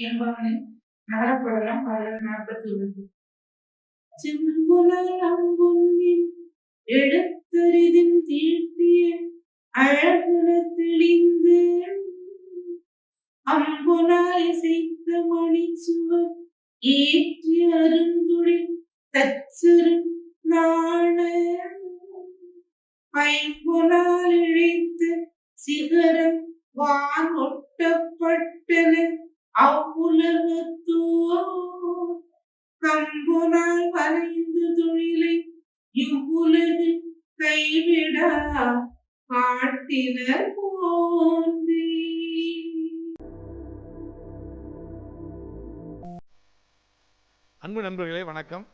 என்பவனை நகரப்படலாம் பாடல் நாற்பத்தி ஒன்று செம்புலர் அம்பொன்னின் எழுத்தரிதின் தீட்டிய அழகுல தெளிந்து அம்புலாய் இசைத்த மணிச்சுவர் ஏற்றி அருந்துளில் தச்சிறு நாண ஐம்புலால் இழைத்த சிகரம் வான் ஒட்டப்பட்டன. அவ்வுலகத்தோ கம்புனால் தொழிலை இவ்வுலகில் கைவிடா காட்டினர் போன்றே அன்பு நண்பர்களே வணக்கம்.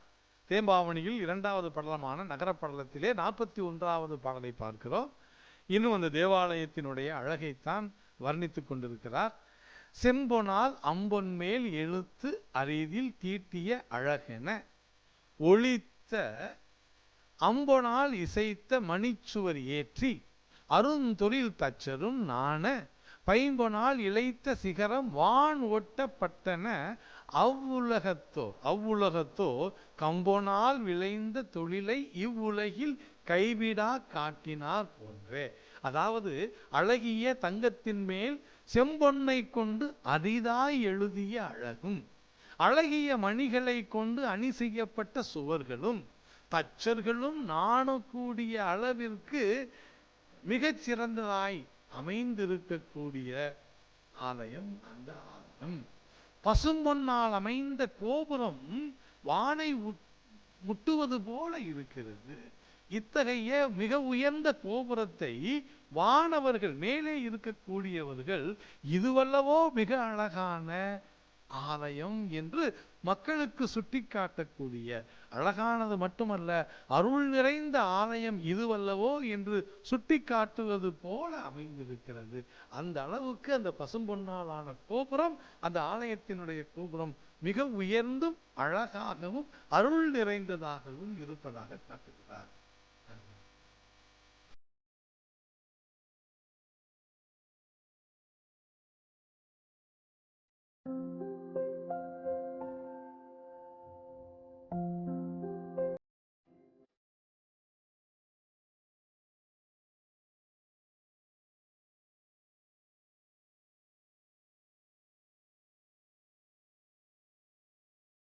தேம்பாவணியில் இரண்டாவது படலமான நகர படலத்திலே நாற்பத்தி ஒன்றாவது பாடலை பார்க்கிறோம். இன்னும் அந்த தேவாலயத்தினுடைய அழகைத்தான் வர்ணித்துக் கொண்டிருக்கிறார். செம்பொனால் அம்பொன் மேல் எழுத்து அரிதில் தீட்டிய அழகென ஒளித்த அம்பொனால் இசைத்த மணிச்சுவர் ஏற்றி அருந்தொழில் தச்சரும் நாண பைம்பொனால் இழைத்த சிகரம் வான் ஒட்டப்பட்டன அவ்வுலகத்தோ அவ்வுலகத்தோ கம்பொனால் விளைந்த தொழிலை இவ்வுலகில் கைவிடா காட்டினார் போன்றே. அதாவது அழகிய தங்கத்தின் மேல் செம்பொன்னை கொண்டு அரிதாய் எழுதிய அழகும் அழகிய மணிகளை கொண்டு அணி செய்யப்பட்ட சுவர்களும் தச்சர்களும் நாணக்கூடிய அளவிற்கு மிகச் சிறந்ததாய் அமைந்திருக்கக்கூடிய ஆலயம் அந்த ஆலயம். பசும்பொன்னால் அமைந்த கோபுரம் வானை முட்டுவது போல இருக்கிறது. இத்தகைய மிக உயர்ந்த கோபுரத்தை வானவர்கள் மேலே இருக்கக்கூடியவர்கள் இதுவல்லவோ மிக அழகான ஆலயம் என்று மக்களுக்கு சுட்டிக்காட்டக்கூடிய அழகானது மட்டுமல்ல அருள் நிறைந்த ஆலயம் இதுவல்லவோ என்று சுட்டிக்காட்டுவது போல அமைந்திருக்கிறது. அந்த அளவுக்கு அந்த பசும்பொன்னாலான கோபுரம் அந்த ஆலயத்தினுடைய கோபுரம் மிக உயர்ந்தும் அழகாகவும் அருள் நிறைந்ததாகவும் இருப்பதாக காட்டுகிறார்.